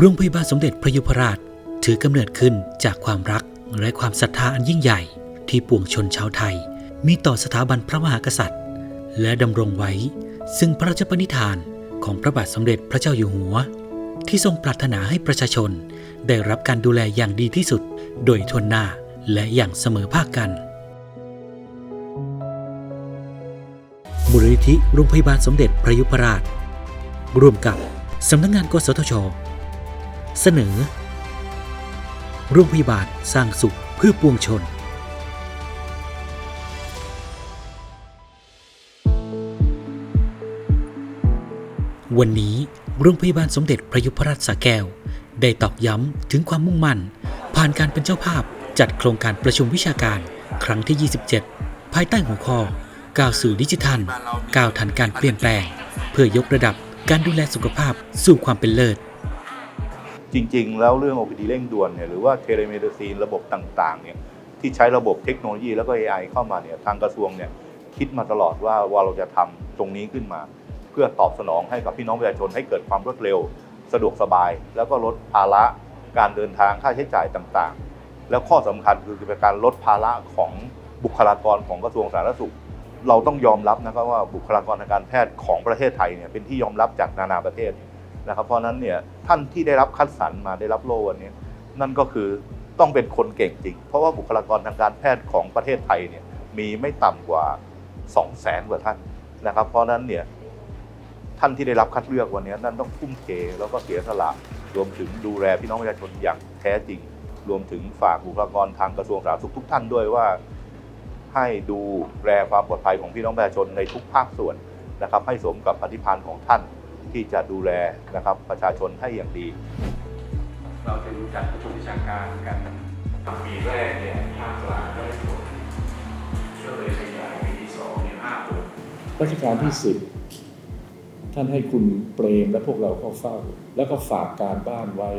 โรงพยาบาลสมเด็จพระยุพราชถือกำเนิดขึ้นจากความรักและความศรัทธาอันยิ่งใหญ่ ที่ปวงชนชาวไทย มีต่อสถาบันพระมหากษัตริย์ และดำรงไว้ ซึ่งพระราชปณิธานของพระบาทสมเด็จพระเจ้าอยู่หัว ที่ทรงปรารถนาให้ประชาชน ได้รับการดูแลอย่างดีที่สุด โดยทวนหน้าและอย่างเสมอภาคกันมูลนิธิโรงพยาบาลสมเด็จพระยุพราช ร่วมกับสำนักงงานกสทช เสนอ โรงพยาบาลสร้างสุขเพื่อปวงชน วันนี้โรงพยาบาลสมเด็จพระยุพราชสระแก้ว ได้ตอกย้ำถึงความมุ่งมั่น ผ่านการเป็นเจ้าภาพจัดโครงการประชุมวิชาการ ครั้งที่ 27 ภายใต้หัวข้อก้าวสู่ดิจิทัลก้าวทันการเปลี่ยนแปลง เพื่อยกระดับการดูแลสุขภาพสู่ความเป็นเลิศ จริง ๆ แล้วเรื่อง OPD เร่งด่วนเนี่ยหรือว่าเทเลเมดิซีนระบบต่างๆเนี่ยที่ใช้ระบบเทคโนโลยีแล้วก็ AI เข้ามาเนี่ยทางกระทรวงเนี่ยคิดมาตลอดว่าว่าเราจะทำตรงนี้ขึ้นมา เพื่อตอบสนองให้กับพี่น้องประชาชนให้เกิดความรวดเร็ว สะดวกสบาย แล้วก็ลดภาระการเดินทางค่าใช้จ่ายต่างๆ แล้วข้อสำคัญคือเป็นการลดภาระของบุคลากรของกระทรวงสาธารณสุข เราต้องยอมรับนะครับว่าบุคลากรทางการแพทย์ของประเทศไทยเนี่ยเป็นที่ยอมรับจากนานาประเทศ นะครับเพราะนั้นเนี่ยท่านที่ได้รับคัดสรรมาได้รับโล่วันนี้นั่นก็คือต้องเป็นคนเก่งจริง เพราะว่าบุคลากรทางการแพทย์ของประเทศไทยเนี่ยมีไม่ต่ำกว่า 2 0 0แสนกว่าท่านนะครับเพราะนั้นเนี่ยท่านที่ได้รับคัดเลือกวันนี้นั่นต้องทุ่มเทแล้วก็เสียสละรวมถึงดูแลพี่น้องประชาชนอย่างแท้จริง รวมถึงฝากบุคลากรทางกระทรวงสาธารณสุขทุกท่านด้วยว่า ให้ดูแลความปลอดภัยของพี่น้องประชาชนในทุกภาคส่วนนะครับให้สมกับปฏิภาณของท่าน ที่จะดูแลนะครับประชาชนให้อย่างดี เราจะรู้จักประชุมวิชาการกันปีแรกเนี่ยภาคกลางก็ได้ผลก็เลยขยายปีที่สองเนี่ยห้าคนรัชกาลที่สิบท่านให้คุณเปรมและพวกเราเข้าเฝ้า แล้วก็ฝากการบ้านไว้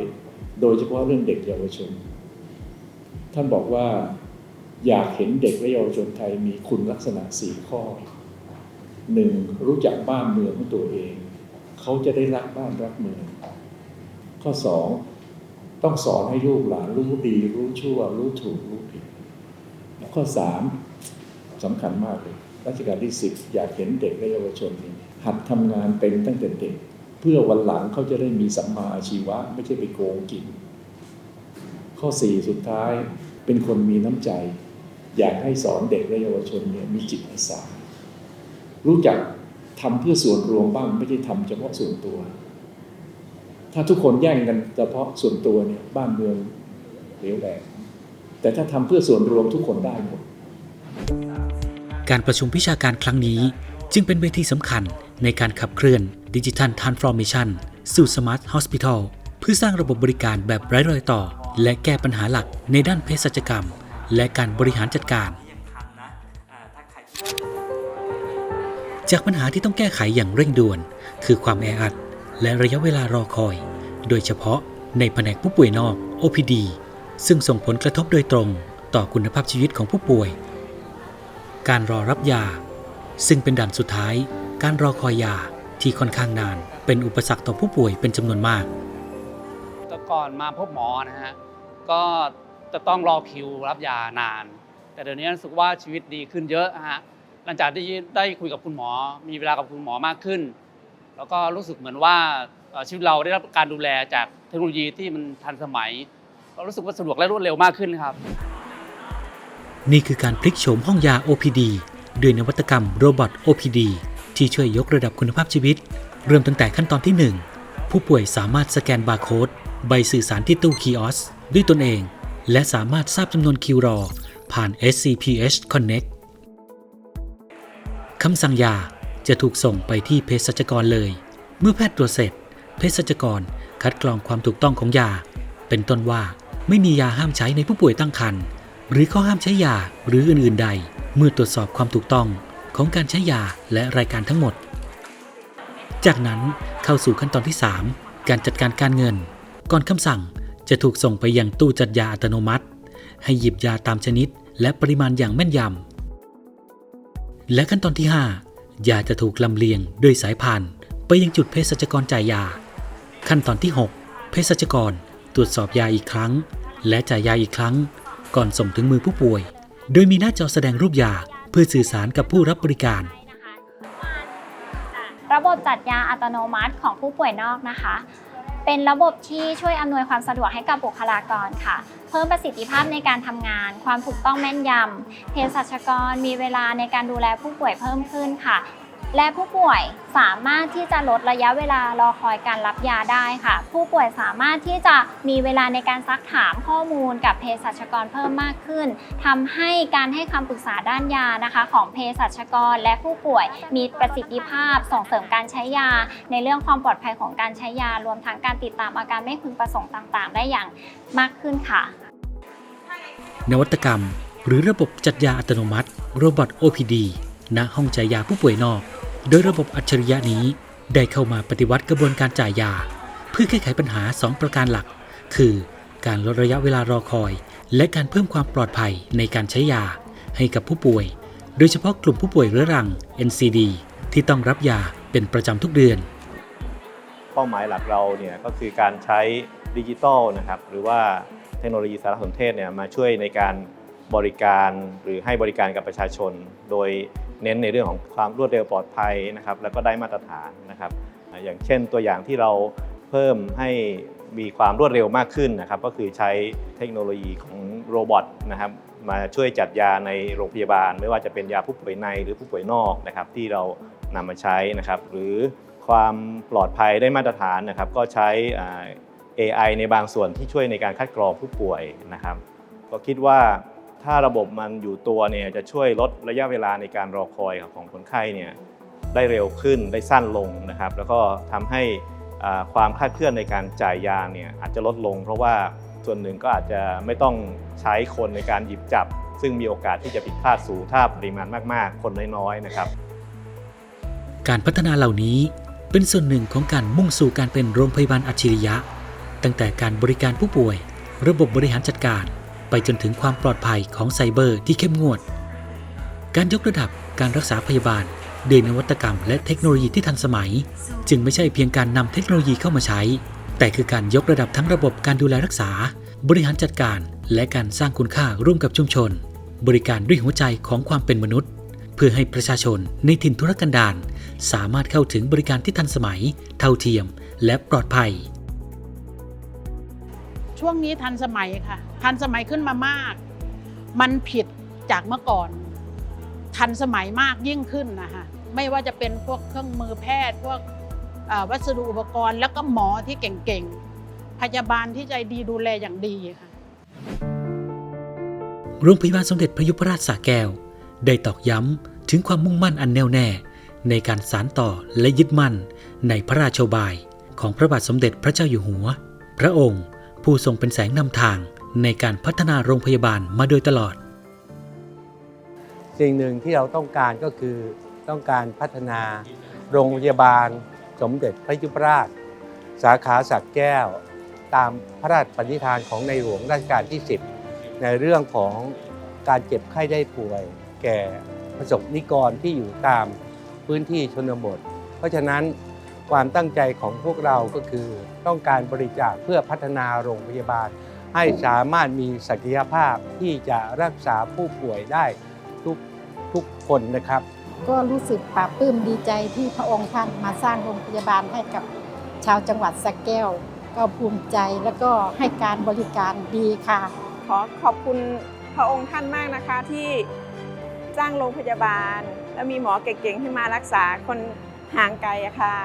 โดยเฉพาะเรื่องเด็กเยาวชน ท่านบอกว่าอยากเห็นเด็กและเยาวชนไทยมีคุณลักษณะสี่ข้อหนึ่งรู้จักบ้านเมืองของตัวเอง เขาจะได้รักบ้านรักเมือง ข้อสองต้องสอนให้ลูกหลานรู้ดี รู้ชั่ว รู้ถูก รู้ผิด ข้อสามสำคัญมากเลยรัชกาลที่สิบอยากเห็นเด็กและเยาวชนนี่หัดทำงานเป็นตั้งแต่เด็ก เพื่อวันหลังเขาจะได้มีสัมมาอาชีวะ ไม่ใช่ไปโกงกิน ข้อสี่สุดท้ายเป็นคนมีน้ำใจ อยากให้สอนเด็กและเยาวชนเนี่ยมีจิตอาสารู้จัก ทำเพื่อส่วนรวมบ้างไม่ใช่ทำเฉพาะส่วนตัว ถ้าทุกคนแย่งกันเฉพาะส่วนตัวเนี่ยบ้านเมืองเหลวแหลกแต่ถ้าทำเพื่อส่วนรวมทุกคนได้หมดการประชุมวิชาการครั้งนี้จึงเป็นเวทีสำคัญในการขับเคลื่อนดิจิทัลทรานส์ฟอร์เมชันสู่สมาร์ทฮอสพิทอลเพื่อสร้างระบบบริการแบบไร้รอยต่อ และแก้ปัญหาหลักในด้านเภสัชกรรม และการบริหารจัดการ จากปัญหาที่ต้องแก้ไขอย่างเร่งด่วน คือความแออัด และระยะเวลารอคอย โดยเฉพาะในแผนกผู้ป่วยนอก OPD ซึ่งส่งผลกระทบโดยตรงต่อคุณภาพชีวิตของผู้ป่วย การรอรับยา ซึ่งเป็นด่านสุดท้าย การรอคอยยาที่ค่อนข้างนาน เป็นอุปสรรคต่อผู้ป่วยเป็นจำนวนมาก แต่ก่อนมาพบหมอนะฮะ ก็จะต้องรอคิวรับยานาน แต่เดี๋ยวนี้รู้สึกว่าชีวิตดีขึ้นเยอะฮะ หลังจากที่ได้คุยกับคุณหมอ มีเวลากับคุณหมอมากขึ้น แล้วก็รู้สึกเหมือนว่าชีวิตเราได้รับการดูแลจากเทคโนโลยีที่มันทันสมัยก็รู้สึกว่าสะดวกและรวดเร็วมากขึ้นครับ นี่คือการพลิกโฉมห้องยา OPD ด้วยนวัตกรรมโรบอท OPD ที่ช่วยยกระดับคุณภาพชีวิต เริ่มตั้งแต่ขั้นตอนที่ 1 ผู้ป่วยสามารถสแกนบาร์โค้ดใบสื่อสารที่ตู้คีออสด้วยตนเอง และสามารถทราบจำนวนคิวรอผ่าน SCPH Connect คำสั่งยาจะถูกส่งไปที่เภสัชกรเลย เมื่อแพทย์ตรวจเสร็จเภสัชกรคัดกรองความถูกต้องของยา เป็นต้นว่าไม่มียาห้ามใช้ในผู้ป่วยตั้งครรภ์หรือข้อห้ามใช้ยาหรืออื่นๆใด เมื่อตรวจสอบความถูกต้องของการใช้ยาและรายการทั้งหมด จากนั้นเข้าสู่ขั้นตอนที่ 3 การจัดการการเงิน ก่อนคำสั่งจะถูกส่งไปยังตู้จัดยาอัตโนมัติ ให้หยิบยาตามชนิดและปริมาณอย่างแม่นยำ และขั้นตอนที่ 5 ยาจะถูกลำเลียงด้วยสายพานไปยังจุดเภสัชกรจ่ายยา ขั้นตอนที่ 6 เภสัชกรตรวจสอบยาอีกครั้ง และจ่ายยาอีกครั้ง ก่อนส่งถึงมือผู้ป่วย โดยมีหน้าจอแสดงรูปยาเพื่อสื่อสารกับผู้รับบริการ ระบบจัดยาอัตโนมัติของผู้ป่วยนอกนะคะ เป็นระบบที่ช่วยอำนวยความสะดวกให้กับบุคลากรค่ะ เพิ่มประสิทธิภาพในการทำงาน ความถูกต้องแม่นยำเภสัชกรมีเวลาในการดูแลผู้ป่วยเพิ่มขึ้นค่ะ และผู้ป่วยสามารถที่จะลดระยะเวลารอคอยการรับยาได้ค่ะ ผู้ป่วยสามารถที่จะมีเวลาในการซักถามข้อมูลกับเภสัชกรเพิ่มมากขึ้นทำให้การให้คำปรึกษาด้านยานะคะ ของเภสัชกรและผู้ป่วยมีประสิทธิภาพส่งเสริมการใช้ยา ในเรื่องความปลอดภัยของการใช้ยารวมทั้งการติดตามอาการไม่พึงประสงค์ต่างๆ ได้อย่างมากขึ้นค่ะ นวัตกรรม หรือระบบจัดยาอัตโนมัติ โรบอท OPD ณห้องจ่ายยาผู้ป่วยนอก โดยระบบอัจฉริยะนี้ได้เข้ามาปฏิวัติกระบวนการจ่ายยา เพื่อแก้ไขปัญหา 2 ประการหลัก คือ การลดระยะเวลารอคอย และการเพิ่มความปลอดภัยในการใช้ยา ให้กับผู้ป่วย โดยเฉพาะกลุ่มผู้ป่วยเรื้อรัง NCD ที่ต้องรับยาเป็นประจำทุกเดือน เป้าหมายหลักเราเนี่ยก็คือการใช้ดิจิทัลนะครับหรือว่าเทคโนโลยีสารสนเทศเนี่ยมาช่วยในการบริการหรือให้บริการกับประชาชน โดย เน้นในเรื่องของความรวดเร็วปลอดภัยนะครับแล้วก็ได้มาตรฐานนะครับ อย่างเช่นตัวอย่างที่เราเพิ่มให้มีความรวดเร็วมากขึ้นนะครับ ก็คือใช้เทคโนโลยีของโรบอทนะครับมาช่วยจัดยาในโรงพยาบาล ไม่ว่าจะเป็นยาผู้ป่วยในหรือผู้ป่วยนอกนะครับที่เรานำมาใช้นะครับ หรือความปลอดภัยได้มาตรฐานนะครับ ก็ใช้ AI ในบางส่วนที่ช่วยในการคัดกรองผู้ป่วยนะครับ ก็คิดว่า ถ้าระบบมันอยู่ตัวเนี่ยจะช่วยลดระยะเวลาในการรอคอยของคนไข้เนี่ยได้เร็วขึ้นได้สั้นลงนะครับ แล้วก็ทำให้ความคลาดเคลื่อนในการจ่ายยาเนี่ยอาจจะลดลง เพราะว่าส่วนหนึ่งก็อาจจะไม่ต้องใช้คนในการหยิบจับ ซึ่งมีโอกาสที่จะผิดพลาดสูงถ้าปริมาณมากๆ คนน้อยๆนะครับ การพัฒนาเหล่านี้เป็นส่วนหนึ่งของการมุ่งสู่การเป็นโรงพยาบาลอัจฉริยะ ตั้งแต่การบริการผู้ป่วย ระบบบริหารจัดการ ไปจนถึงความปลอดภัยของไซเบอร์ที่เข้มงวด การยกระดับการรักษาพยาบาลด้วยนวัตกรรมและเทคโนโลยีที่ทันสมัย จึงไม่ใช่เพียงการนำเทคโนโลยีเข้ามาใช้ แต่คือการยกระดับทั้งระบบการดูแลรักษา บริหารจัดการ และการสร้างคุณค่าร่วมกับชุมชน บริการด้วยหัวใจของความเป็นมนุษย์ เพื่อให้ประชาชนในถิ่นธุรกันดารสามารถเข้าถึงบริการที่ทันสมัย เท่าเทียม และปลอดภัย ช่วงนี้ทันสมัยค่ะ ทันสมัยขึ้นมามาก มันผิดจากเมื่อก่อน ทันสมัยมากยิ่งขึ้นนะคะไม่ว่าจะเป็นพวกเครื่องมือแพทย์ พวกวัสดุอุปกรณ์ แล้วก็หมอที่เก่งๆ พยาบาลที่ใจดีดูแลอย่างดีค่ะโรงพยาบาลสมเด็จพระยุพราชสระแก้ว ได้ตอกย้ำถึงความมุ่งมั่นอันแน่วแน่ ในการสานต่อและยึดมั่นในพระราชบาย ของพระบาทสมเด็จพระเจ้าอยู่หัว พระองค์ผู้ทรงเป็นแสงนำทาง ในการพัฒนาโรงพยาบาลมาโดยตลอด สิ่งหนึ่งที่เราต้องการก็คือต้องการพัฒนาโรงพยาบาลสมเด็จพระยุพราช สาขาสักแก้ว ตามพระราชปณิธานของในหลวงรัชกาลที่ 10 ในเรื่องของการเจ็บไข้ได้ป่วย แก่ประสบนิกรที่อยู่ตามพื้นที่ชนบท เพราะฉะนั้นความตั้งใจของพวกเราก็คือต้องการบริจาคเพื่อพัฒนาโรงพยาบาล ให้สามารถมีศักยภาพที่จะรักษาผู้ป่วยได้ทุกทุกคนนะครับ ก็รู้สึกปลาบปลื้มดีใจที่พระองค์ท่านมาสร้างโรงพยาบาลให้กับชาวจังหวัดสระแก้ว ก็ภูมิใจแล้วก็ให้การบริการดีค่ะ ขอขอบคุณพระองค์ท่านมากนะคะที่สร้างโรงพยาบาล แล้วมีหมอเก่งๆที่มารักษาคนห่างไกลอะค่ะ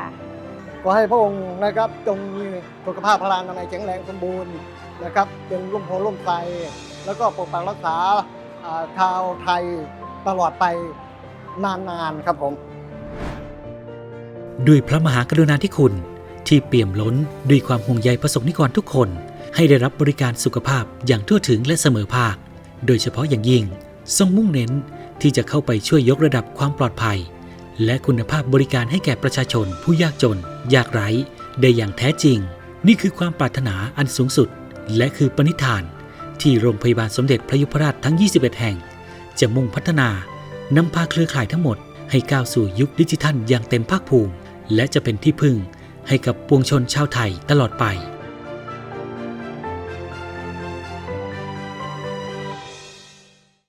ขอให้พระองค์นะครับจงมีสุขภาพพลานามัยแข็งแรงสมบูรณ์ นะครับ เป็นร่มโพล่มไทรแล้วก็ปกปักรักษาชาวไทยตลอดไปนานๆครับผม ด้วยพระมหากรุณาธิคุณ ที่เปี่ยมล้นด้วยความห่วงใยประสบนิกรทุกคน ให้ได้รับบริการสุขภาพอย่างทั่วถึงและเสมอภาค โดยเฉพาะอย่างยิ่ง ทรงมุ่งเน้นที่จะเข้าไปช่วยยกระดับความปลอดภัย และคุณภาพบริการให้แก่ประชาชน ผู้ยากจน ยากไร้ ได้อย่างแท้จริง นี่คือความปรารถนาอันสูงสุด และคือปณิธานที่โรงพยาบาลสมเด็จพระยุพราชทั้ง 21 แห่ง จะมุ่งพัฒนานำพาเครือข่ายทั้งหมดให้ก้าวสู่ยุคดิจิทัลอย่างเต็มภาคภูมิ และจะเป็นที่พึ่งให้กับปวงชนชาวไทยตลอดไป